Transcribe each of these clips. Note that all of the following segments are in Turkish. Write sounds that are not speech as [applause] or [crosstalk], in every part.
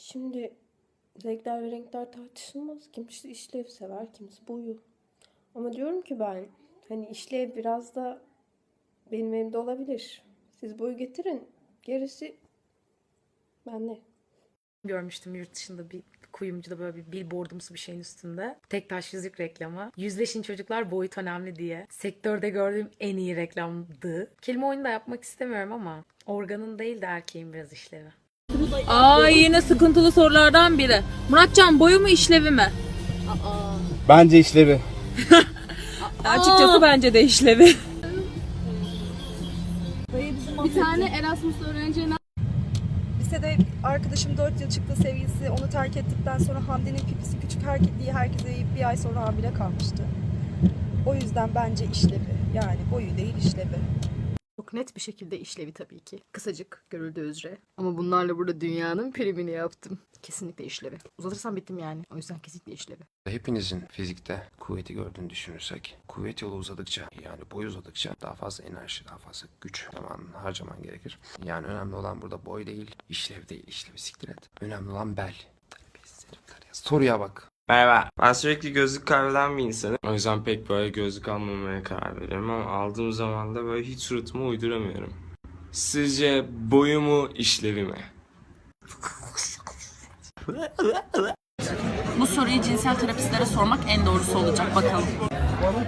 Şimdi renkler ve renkler tartışılmaz. Kimisi işlev sever, kimisi boyu. Ama diyorum ki ben hani işlev biraz da benim elimde olabilir. Siz boyu getirin. Gerisi bende. Görmüştüm yurt dışında bir kuyumcuda böyle bir billboardumsu bir şeyin üstünde. Tek taş yüzük reklamı. Yüzleşin çocuklar boyut önemli diye. Sektörde gördüğüm en iyi reklamdı. Kelime oyunu da yapmak istemiyorum ama organın değil de erkeğin biraz işlevi. Aa yine sıkıntılı sorulardan biri. Muratcan boyu mu işlevi mi? Bence işlevi. [laughs] Açıkçası bence de işlevi. Bir tane Erasmus öğrenciye Lisede arkadaşım 4 yıl çıktı sevgilisi onu terk ettikten sonra Hande'nin pipisi küçük herke- diye herkese yiyip bir ay sonra hamile kalmıştı. O yüzden bence işlevi. Yani boyu değil işlevi. Net bir şekilde işlevi tabii ki. Kısacık görüldüğü üzere. Ama bunlarla burada dünyanın primini yaptım. Kesinlikle işlevi. Uzatırsam bittim yani. O yüzden kesinlikle işlevi. Hepinizin fizikte kuvveti gördüğünü düşünürsek, kuvvet yolu uzadıkça yani boy uzadıkça daha fazla enerji, daha fazla güç zamanını harcaman gerekir. Yani önemli olan burada boy değil, işlev değil, işlevi siktir et. Önemli olan bel. Soruya bak. Merhaba. Ben sürekli gözlük kaybeden bir insanım. O yüzden pek böyle gözlük almamaya karar veriyorum ama aldığım zaman da böyle hiç suratıma uyduramıyorum. Sizce boyu mu işlevi mi? Bu soruyu cinsel terapistlere sormak en doğrusu olacak bakalım.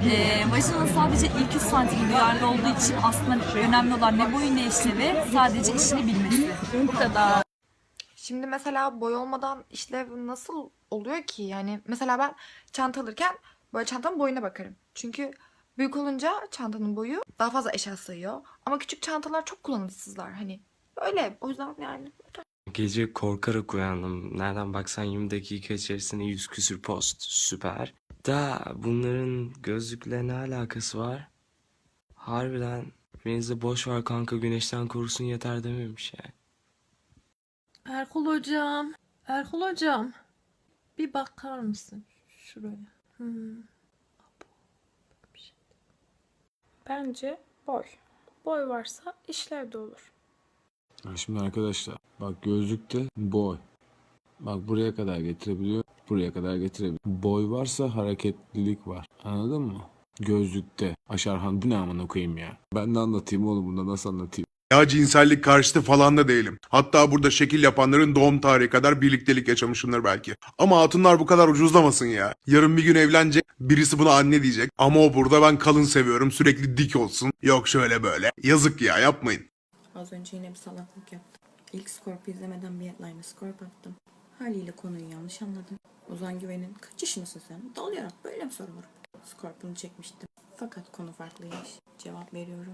Ee, vajinanın sadece ilk 3 santim duyarlı olduğu için aslında önemli olan ne boyu ne işlevi sadece işini bilmesi. Bu kadar. Şimdi mesela boy olmadan işlev nasıl oluyor ki? Yani mesela ben çanta alırken böyle çantanın boyuna bakarım. Çünkü büyük olunca çantanın boyu daha fazla eşya sayıyor. Ama küçük çantalar çok kullanışsızlar hani. Öyle. O yüzden yani Gece korkarak uyandım. Nereden baksan 20 dakika içerisinde 100 küsür post. Süper. Da bunların gözlükle ne alakası var? Harbiden birinize boş ver kanka güneşten korusun yeter dememiş yani. Erkul hocam, Erkul hocam. Bir bakar mısın şuraya? Hmm. Bence boy. Boy varsa işlev de olur. Ya Şimdi arkadaşlar bak gözlükte boy. Bak buraya kadar getirebiliyor. Buraya kadar getirebiliyor. Boy varsa hareketlilik var. Anladın mı? Gözlükte. Aşarhan bu ne amına koyayım ya. Ben de anlatayım oğlum bunda nasıl anlatayım. Ya cinsellik karşıtı falan da değilim. Hatta burada şekil yapanların doğum tarihi kadar birliktelik yaşamışımdır belki. Ama hatunlar bu kadar ucuzlamasın ya. Yarın bir gün evlenecek, birisi buna anne diyecek. Ama o burada ben kalın seviyorum, sürekli dik olsun. Yok şöyle böyle. Yazık ya yapmayın. Az önce yine bir salaklık yaptım. İlk Scorp'u izlemeden bir headline'ı Scorp attım. Haliyle konuyu yanlış anladım. Ozan Güven'in kaç yaşındasın sen? Dalayarak böyle mi sorulur? Scorp'unu çekmiştim. Fakat konu farklıymış. Cevap veriyorum.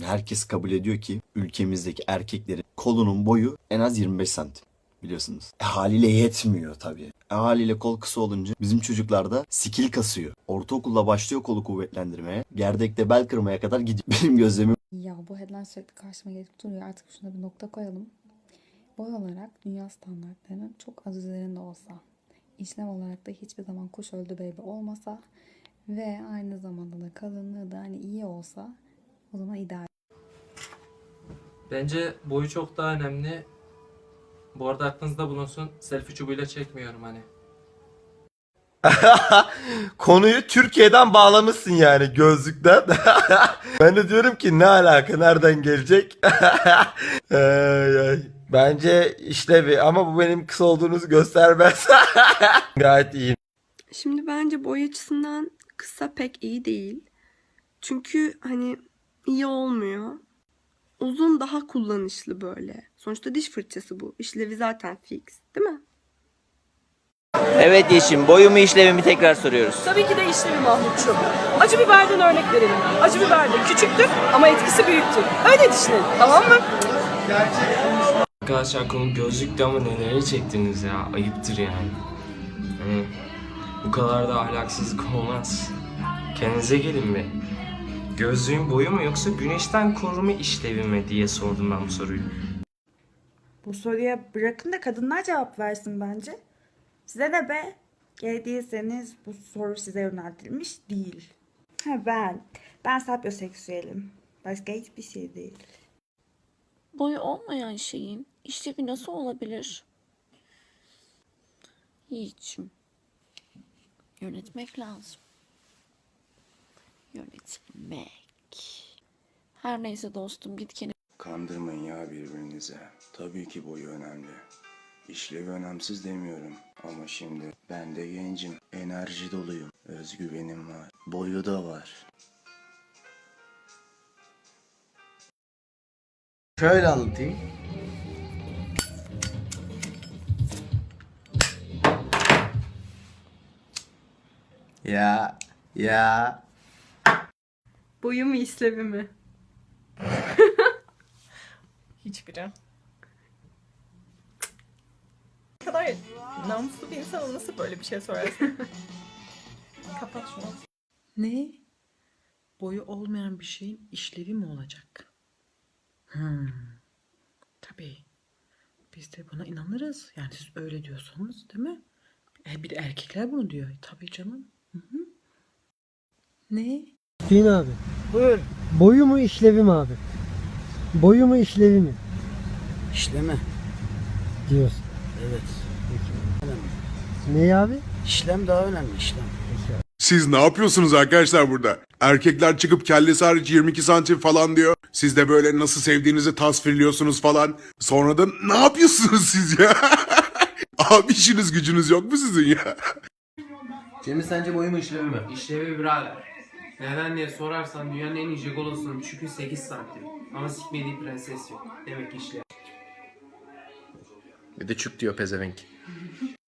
Herkes kabul ediyor ki ülkemizdeki erkeklerin kolunun boyu en az 25 santim. Biliyorsunuz. E, haliyle yetmiyor tabii. E, haliyle kol kısa olunca bizim çocuklarda skill kasıyor. Ortaokulda başlıyor kolu kuvvetlendirmeye. Gerdekte bel kırmaya kadar gidiyor. [laughs] Benim gözlemim Ya bu headline sürekli karşıma gelip duruyor. Artık şuna bir nokta koyalım. Boy olarak dünya standartlarının çok az üzerinde olsa, işlem olarak da hiçbir zaman kuş öldü baby olmasa ve aynı zamanda da kalınlığı da hani iyi olsa o zaman ideal. Bence boyu çok daha önemli. Bu arada aklınızda bulunsun. Selfie çubuğuyla çekmiyorum hani. [laughs] Konuyu Türkiye'den bağlamışsın yani gözlükten. [laughs] ben de diyorum ki ne alaka nereden gelecek? [laughs] Ay, ay. Bence işlevi ama bu benim kısa olduğunuzu göstermez. Gayet iyi. Şimdi bence boy açısından kısa pek iyi değil. Çünkü hani iyi olmuyor. Uzun daha kullanışlı böyle. Sonuçta diş fırçası bu. İşlevi zaten fix, değil mi? Evet Yeşim boyu mu işlevi mi tekrar soruyoruz. Tabii ki de işlevi Mahmutçum. Acı biberden örnek verelim. Acı biber de küçüktür ama etkisi büyüktür. Öyle düşünelim, tamam mı? Arkadaşlar konu gözlükte ama neleri çektiniz ya ayıptır yani. Hani bu kadar da ahlaksızlık olmaz. Kendinize gelin bir. Gözlüğün boyu mu yoksa güneşten koruma işlevi mi diye sordum ben bu soruyu. Bu soruya bırakın da kadınlar cevap versin bence. Size ne be? Gay değilseniz bu soru size yöneltilmiş değil. Ha ben. Ben sapyoseksüelim. Başka hiçbir şey değil. Boyu olmayan şeyin işlevi nasıl olabilir? Yiğit'cim. Yönetmek lazım. Yönetmek. Her neyse dostum git kendine Kandırmayın ya birbirinize. Tabii ki boyu önemli. İşlevi önemsiz demiyorum. Ama şimdi ben de gencim. Enerji doluyum. Özgüvenim var. Boyu da var. Şöyle anlatayım. Ya ya Boyu mu işlevi mi? [laughs] Hiçbiri. Ne kadar namuslu bir insana nasıl böyle bir şey sorarsın? [laughs] Kapat şunu. Ne? Boyu olmayan bir şeyin işlevi mi olacak? Hmm. Tabii. Biz de buna inanırız. Yani siz öyle diyorsanız değil mi? E, bir de erkekler bunu diyor. E, tabii canım. Hı hı. Ne? Hüseyin abi. Buyur. Boyu mu işlevi mi abi? Boyu mu işlevi mi? işleme. Diyorsun. Evet. Ne abi? İşlem daha önemli işlem. Siz ne yapıyorsunuz arkadaşlar burada? Erkekler çıkıp kellesi hariç 22 santim falan diyor. Siz de böyle nasıl sevdiğinizi tasvirliyorsunuz falan. Sonra da ne yapıyorsunuz siz ya? [laughs] Abi işiniz gücünüz yok mu sizin ya? Cemil sence boyu mu işlevi mi? İşlevi birader. Neden diye sorarsan dünyanın en iyi jigolosunun çünkü 8 santim. Ama sikmediği prenses yok. Demek işlevi. Bir de çüp diyor pezevenk.